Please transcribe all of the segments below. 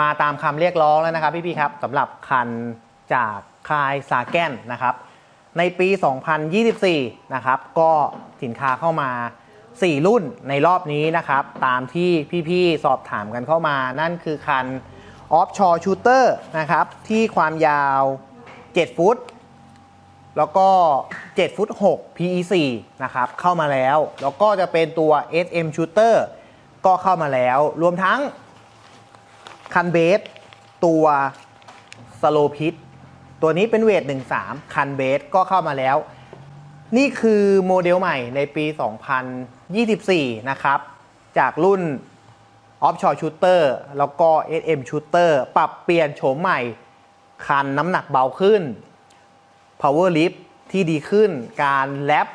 มาตามคำเรียกร้องแล้วนะครับพี่ๆครับสำหรับคันจากคายซาแกนนะครับ ในปี 2024 นะครับก็สินค้าเข้ามา 4 รุ่นในรอบนี้นะครับ ตามที่พี่ๆสอบถามกันเข้ามา นั่นคือคัน Offshore Shooter นะครับ ที่ความยาว 7 ฟุต แล้วก็ 7 ฟุต 6 PE4 นะครับ เข้ามาแล้ว แล้วก็จะเป็นตัว SM Shooter ก็เข้ามาแล้ว รวมทั้ง คันเบสตัวสโลพิทตัวนี้เป็นเวท 13 คันเบสก็เข้ามาแล้ว นี่คือโมเดลใหม่ในปี 2024 นะครับ จากรุ่น Offshore Shooter แล้วก็ SM Shooter ปรับเปลี่ยนโฉมใหม่ คันน้ำหนักเบาขึ้น Power Lift ที่ดีขึ้นการแลป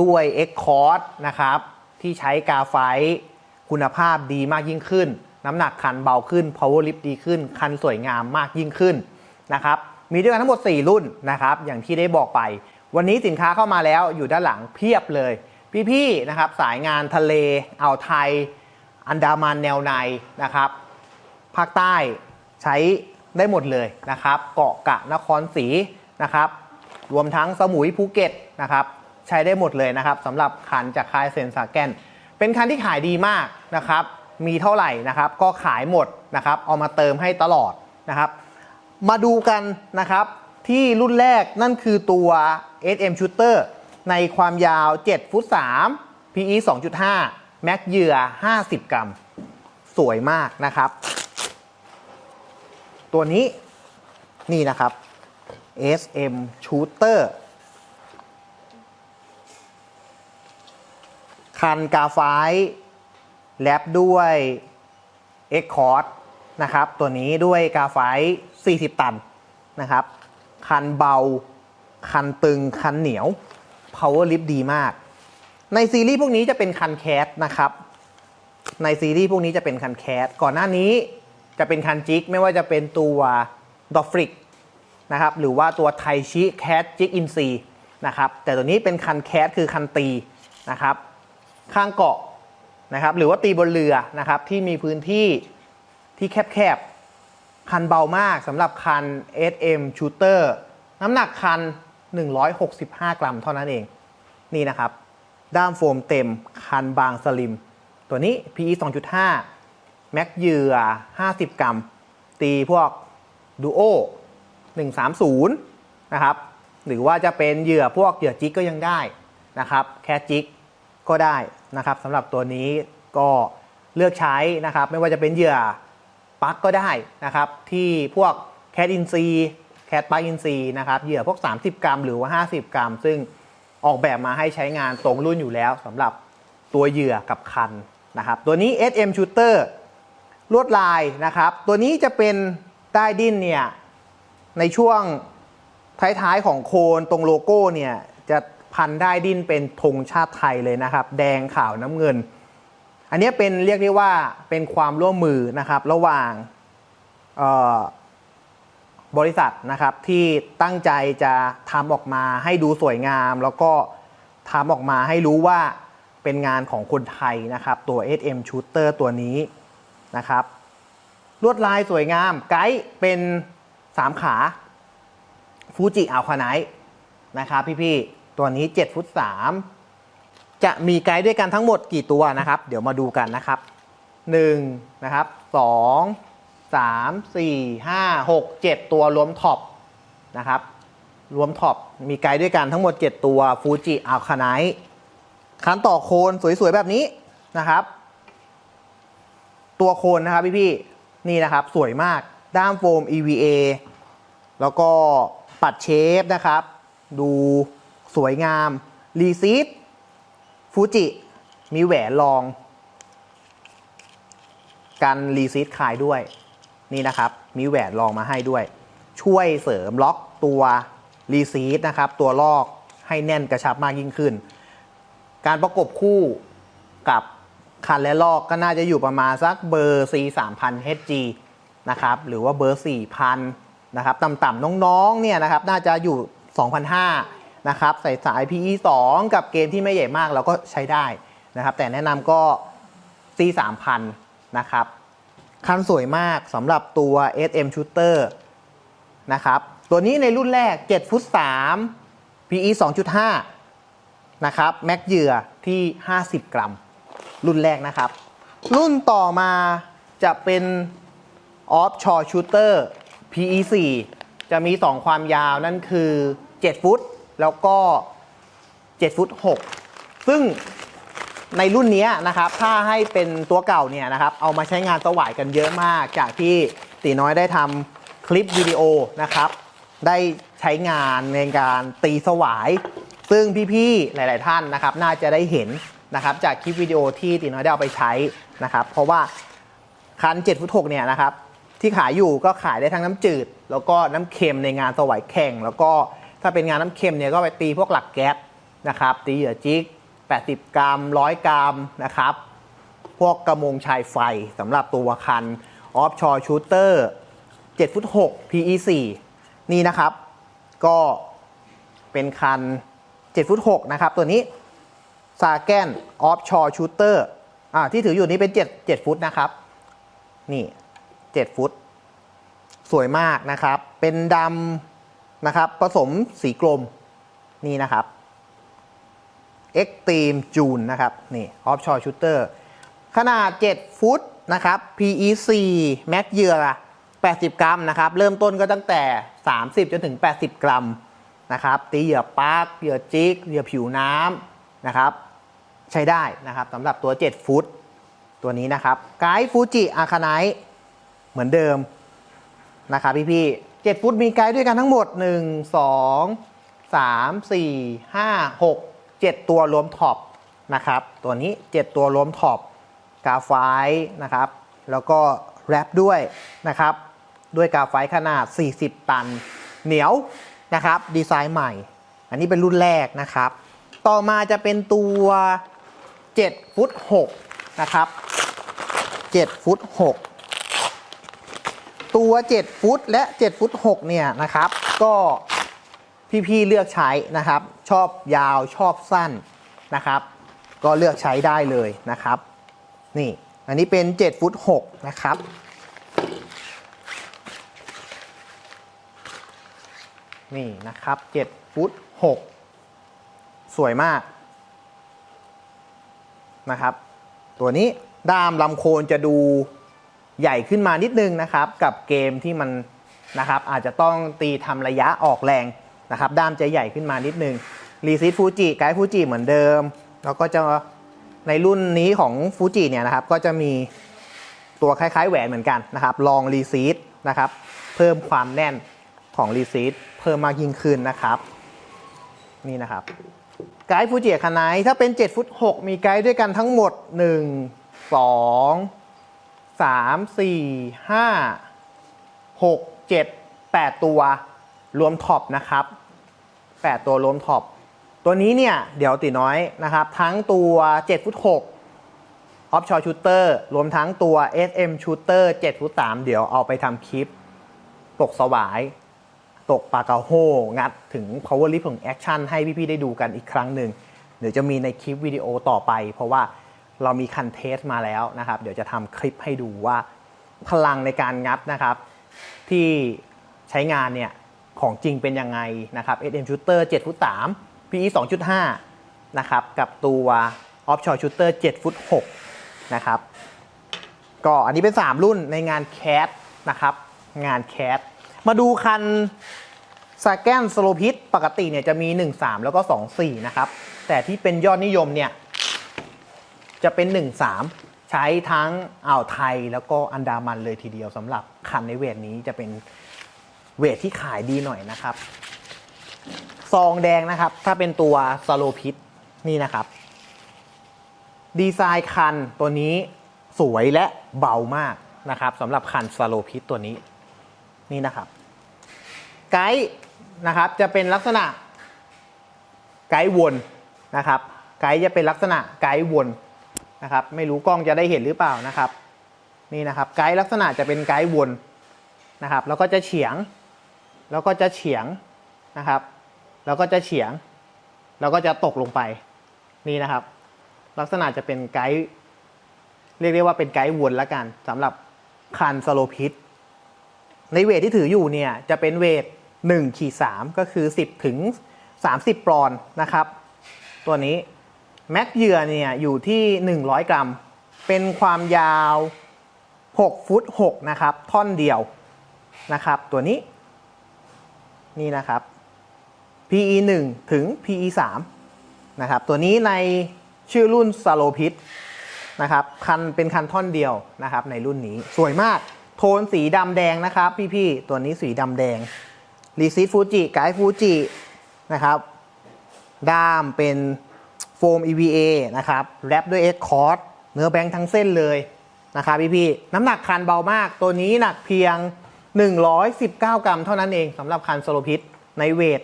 ด้วย X c o r d นะครับ ที่ใช้กาไฟคุณภาพดีมากยิ่งขึ้น น้ำหนักคันเบาขึ้น Power Lift ดีขึ้น คันสวยงามมากยิ่งขึ้นนะครับ มีด้วยกันทั้งหมด 4 รุ่นนะครับ อย่างที่ได้บอกไป วันนี้สินค้าเข้ามาแล้วอยู่ด้านหลังเพียบเลย พี่ๆนะครับสายงานทะเลอ่าวไทย อันดามันแนวในนะครับ ภาคใต้ใช้ได้หมดเลยนะครับ เกาะกะนครศรีนะครับ รวมทั้งสมุยภูเก็ตนะครับใช้ได้หมดเลยนะครับสำหรับคันจากคายเซนสาแกนเป็นคันที่ขายดีมากนะครับ มีเท่าไหร่นะครับ ก็ขายหมดนะครับ เอามาเติมให้ตลอดนะครับ มาดูกันนะครับที่รุ่นแรกนั่นคือตัว SM Shooter ในความยาว 7 ฟุต 3 PE 2.5แม็กเหยื่อ 50 กรัม สวยมากนะครับ ตัวนี้นี่นะครับ SM Shooter คันกาไฟ แลบด้วย X c o r d นะครับ ตัวนี้ด้วยกาไฟ 40 ตันนะครับ คันเบา คันตึง คันเหนียว power lift ดีมาก ในซีรีส์พวกนี้จะเป็นคันแคสนะครับ ในซีรีส์พวกนี้จะเป็นคันแคสก่อนหน้านี้จะเป็นคันจิกไม่ว่าจะเป็นตัวดอฟริกนะครับหรือว่าตัวไทชิแคสจิกอินซีนะครับแต่ตัวนี้เป็นคันแคสคือคันตีนะครับ ข้างเกาะ นะครับหรือว่าตีบนเรือนะครับที่มีพื้นที่ที่แคบๆ คันเบามากสำหรับคัน SM Shooter น้ำหนักคัน 165 กรัมเท่านั้นเอง นี่นะครับ ด้ามโฟมเต็มคันบางสลิม ตัวนี้ PE 2.5 แม็กเหยื่อ 50 กรัม ตีพวกดูโอ130 นะครับ หรือว่าจะเป็นเหยื่อพวกเหยื่อจิกก็ยังได้นะครับ แค่จิกก็ได้ นะครับสำหรับตัวนี้ก็เลือกใช้นะครับ ไม่ว่าจะเป็นเหยื่อปักก็ได้นะครับ ที่พวกแคทอินซีแคทปลั๊กอินซีนะครับเหยื่อพวก 30 กรัม หรือว่า 50 กรัม ซึ่งออกแบบมาให้ใช้งานตรงรุ่นอยู่แล้วสำหรับตัวเหยื่อกับคันนะครับ ตัวนี้ SM Shooter ลวดลายนะครับ ตัวนี้จะเป็นใต้ดินเนี่ยในช่วงท้ายๆของโคนตรงโลโก้เนี่ย พันได้ดิ้นเป็นธงชาติไทยเลยนะครับ แดงขาวน้ำเงิน อันนี้เป็นเรียกได้ว่าเป็นความร่วมมือนะครับระหว่างบริษัทนะครับที่ตั้งใจจะทำออกมาให้ดูสวยงาม แล้วก็ทำออกมาให้รู้ว่าเป็นงานของคนไทยนะครับ ตัว SM Shooter ตัวนี้นะครับ ลวดลายสวยงามไกด์เป็น 3 ขาฟูจิอัลคาไนนะครับพี่ๆ ตัวนี้7ฟุต3จะมีไกด์ด้วยกันทั้งหมดกี่ตัวนะครับ เดี๋ยวมาดูกันนะครับ1นะครับ2 3 4 5 6 7 ตัวรวมท็อปนะครับรวมท็อปมีไกด์ด้วยกันทั้งหมด 7 ตัวฟูจิอัลคาไนคันต่อโคนสวย ๆ แบบนี้นะครับ ตัวโคนนะครับพี่ ๆ นี่นะครับสวยมากด้ามโฟม EVA แล้วก็ปัดเชฟนะครับ ดู สวยงามรีซีดฟูจิ มีแหวนรอง กันรีซีดคายด้วย นี่นะครับ มีแหวนรองมาให้ด้วย ช่วยเสริมล็อกตัวรีซีดนะครับ ตัวลอกให้แน่นกระชับมากยิ่งขึ้น การประกบคู่กับคันและลอกก็น่าจะอยู่ประมาณสักเบอร์ C 3 0 0 HG นะครับ หรือว่าเบอร์ 4,000 นะครับ ต่ำๆน้องๆ เนี่ยนะครับ น่าจะอยู่ 2,500 นะครับใส่สาย PE 2 กับเกมที่ไม่ใหญ่มากเราก็ใช้ได้นะครับ แต่แนะนำก็ C 3,000นะครับ คันสวยมากสำหรับตัว SM Shooter นะครับ ตัวนี้ในรุ่นแรก 7 ฟุต 3 PE 2.5 นะครับ แม็กเหยื่อที่ 50 กรัม รุ่นแรกนะครับ รุ่นต่อมาจะเป็น Offshore Shooter PE 4จะมี 2 ความยาวนั่นคือ 7 ฟุต แล้วก็7ฟุต6ซึ่งในรุ่นนี้นะครับ ถ้าให้เป็นตัวเก่าเนี่ยนะครับ เอามาใช้งานสวายกันเยอะมาก จากที่ตีน้อยได้ทำคลิปวิดีโอนะครับ ได้ใช้งานในการตีสวาย ซึ่งพี่ๆ หลาย ๆ ท่านนะครับ น่าจะได้เห็นนะครับ จากคลิปวิดีโอที่ตีน้อยได้เอาไปใช้นะครับ เพราะว่าคัน7ฟุต6เนี่ยนะครับ ที่ขายอยู่ก็ขายได้ทั้งน้ำจืด แล้วก็น้ำเค็มในงานสวายแข่ง แล้วก็ ถ้าเป็นงานน้ำเค็มเนี่ยก็ไปตีพวกหลักแก๊สนะครับตีเหยื่อจิก 80 กรัม 100 กรัมนะครับพวกกระมงชายไฟสำหรับตัวคัน Offshore Shooter 7ฟุต6 PE 4นี่นะครับ ก็เป็นคัน7ฟุต6นะครับ ตัวนี้ซาแกน Offshore Shooter อ่าที่ถืออยู่นี้เป็น 7 7 ฟุตนะครับ นี่ 7 ฟุต สวยมากนะครับ เป็นดำ นะครับ ผสมสีกลมนี่นะครับ Extreme June นะครับ นี่ Offshore Shooter ขนาด 7 ฟุตนะครับ PE 4แม็กเยือ80 กรัมนะครับ เริ่มต้นก็ตั้งแต่ 30 จนถึง 80 กรัมนะครับ ตีเหยื่อปาร์คเหยื่อจิกเหยื่อผิวน้ำนะครับ ใช้ได้นะครับสำหรับตัว 7 ฟุต ตัวนี้นะครับ ไกด์ฟูจิอาคาไนเหมือนเดิมนะครับพี่พี่ๆ 7 ฟุตมีไกด์ด้วยกันทั้งหมด 1 2 3 4 5 6 7 ตัวรวมท็อปนะครับ ตัวนี้ 7 ตัวรวมท็อปกาไฟนะครับ แล้วก็แรปด้วยนะครับ ด้วยกาไฟขนาด 40 ตัน เหนียวนะครับ ดีไซน์ใหม่ อันนี้เป็นรุ่นแรกนะครับ ต่อมาจะเป็นตัว 7 ฟุต6นะครับ 7 ฟุต6 ตัว 7 ฟุตและ 7 ฟุต 6 เนี่ยนะครับ ก็พี่ๆเลือกใช้นะครับ ชอบยาวชอบสั้นนะครับ ก็เลือกใช้ได้เลยนะครับ นี่อันนี้เป็น 7 ฟุต 6 นะครับนี่นะครับ 7 ฟุต 6 สวยมากนะครับ ตัวนี้ด้ามลำโคนจะดู ใหญ่ขึ้นมานิดนึงนะครับ กับเกมที่มันนะครับอาจจะต้องตีทำระยะออกแรงนะครับด้ามจะใหญ่ขึ้นมานิดนึงรีซิตฟูจิไกด์ฟูจิเหมือนเดิม แล้วก็จะในรุ่นนี้ของฟูจิเนี่ยนะครับก็จะมีตัวคล้ายๆแหวนเหมือนกันนะครับลองรีซีดนะครับเพิ่มความแน่นของรีซีดเพิ่มมากยิ่งขึ้นนะครับ นี่นะครับไกด์ฟูจิคานายถ้าเป็น 7 ฟุต 6 มีไกด์ด้วยกันทั้งหมด 1 2 3 4 5 6 7 8ตัวรวมท็อปนะครับ8ตัวรวมท็อปตัวนี้เนี่ยเดี๋ยวตีน้อยนะครับ ทั้งตัว7ฟุต6 Offshore Shooter รวมทั้งตัว SM Shooter 7ฟุต3เดี๋ยวเอาไปทำคลิป ตกสวาย ตกปากระโฮงัดถึง power lift ของ action ให้พี่ ๆ ได้ดูกันอีกครั้งหนึ่งเดี๋ยวจะมีในคลิปวิดีโอต่อไป เพราะว่า เรามีคันเทสมาแล้วนะครับ เดี๋ยวจะทำคลิปให้ดูว่าพลังในการงัดนะครับ ที่ใช้งานเนี่ยของจริงเป็นยังไงนะครับ SM Shooter 7ฟุต3 PE 2.5 นะครับ กับตัว Offshore Shooter 7ฟุต6นะครับ ก็อันนี้เป็น 3 รุ่นในงานแคสนะครับ งานแคสมาดูคันสแกนสโลพิทปกติเนี่ยจะมี 1 3 แล้วก็ 2 4 นะครับ แต่ที่เป็นยอดนิยมเนี่ย จะเป็น 1 3 ใช้ทั้งอ่าวไทยแล้วก็อันดามันเลยทีเดียวสำหรับคันในเวทนี้จะเป็นเวทที่ขายดีหน่อยนะครับ ซองแดงนะครับ ถ้าเป็นตัวสโลพิทนี่นะครับ ดีไซน์คันตัวนี้สวยและเบามากนะครับสำหรับคันสโลพิทตัวนี้นี่นะครับ ไกด์นะครับจะเป็นลักษณะไกด์วนนะครับ ไกด์จะเป็นลักษณะไกด์วน นะครับ ไม่รู้กล้องจะได้เห็นหรือเปล่านะครับ นี่นะครับ ไกด์ลักษณะจะเป็นไกด์วนนะครับ แล้วก็จะเฉียง แล้วก็จะเฉียงนะครับ แล้วก็จะเฉียง แล้วก็จะตกลงไป นี่นะครับ ลักษณะจะเป็นไกด์เรียกได้ว่าเป็นไกด์วนละกันสำหรับคันสโลพิษในเวทที่ถืออยู่เนี่ยจะเป็นเวท1ขีด3ก็คือ 10 ถึง 30 ปอนด์นะครับ ตัวนี้ แม็กเหยื่อเนี่ยอยู่ที่ 100 กรัม เป็นความยาว 6 ฟุต 6 นะครับ ท่อนเดียวนะครับ ตัวนี้ นี่นะครับ PE 1ถึง PE 3นะครับ ตัวนี้ในชื่อรุ่นสโลพิษนะครับคันเป็นคันท่อนเดียวนะครับในรุ่นนี้สวยมากโทนสีดำแดงนะครับ พี่ๆ ตัวนี้สีดำแดงรีซิตฟูจิไกด์ฟูจินะครับด้ามเป็น ฟม EVA นะครับแรปด้วย X c o r d เนื้อแบงค์ทั้งเส้นเลยนะครับพี่ๆน้ำหนักคันเบามาก ตัวนี้หนักเพียง 119 กรัมเท่านั้นเองสำหรับคันโซโลพิษในเวท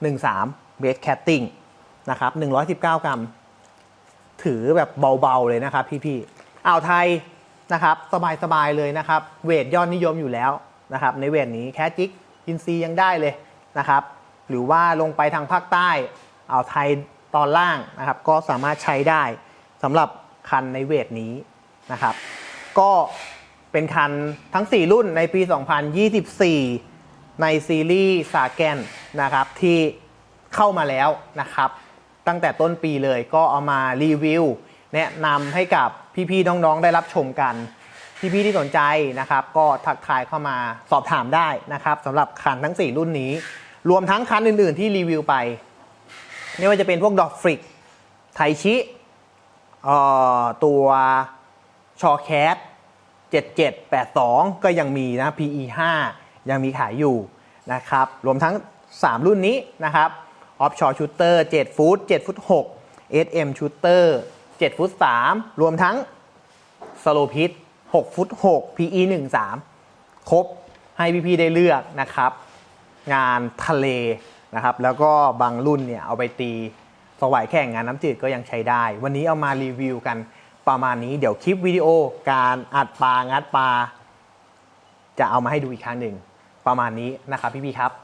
13เบสแคตติ้งนะครับ119 กรัม ถือแบบเบาๆเลยนะครับพี่ๆอ่าวไทยนะครับสบายๆเลยนะครับ เวทยอดนิยมอยู่แล้วนะครับในเวทนี้แคจิกอินซียังได้เลยนะครับหรือว่าลงไปทางภาคใต้อ่าวไทย ตอนล่างนะครับ ก็สามารถใช้ได้สำหรับคันในเวทนี้นะครับ ก็เป็นคันทั้ง 4 รุ่นในปี 2024 ในซีรีส์สาแกนนะครับที่เข้ามาแล้วนะครับ ตั้งแต่ต้นปีเลยก็เอามารีวิวแนะนำให้กับพี่ๆน้องๆได้รับชมกัน พี่ๆที่สนใจนะครับ ก็ทักทายเข้ามาสอบถามได้นะครับสำหรับคันทั้ง 4 รุ่นนี้ รวมทั้งคันอื่นๆที่รีวิวไป ไม่ว่าจะเป็นพวกดอกฟริก ไทชิตัวชอแคส7782 ก็ยังมีนะ PE 5ยังมีขายอยู่นะครับ รวมทั้ง 3 รุ่นนี้นะครับ Offshore Shooter 7 ฟุต7ฟุต6 SM Shooter 7ฟุต3รวมทั้งสโลพิษ6ฟุต6 PE 13 ครบให้พี่ๆได้เลือกนะครับ งานทะเล นะครับแล้วก็บางรุ่นเนี่ยเอาไปตีสวายแข่งงานน้ำจืดก็ยังใช้ได้ วันนี้เอามารีวิวกันประมาณนี้เดี๋ยวคลิปวิดีโอการอัดปลางัดปลาจะเอามาให้ดูอีกครั้งหนึ่งประมาณนี้นะครับพี่พี่ครับ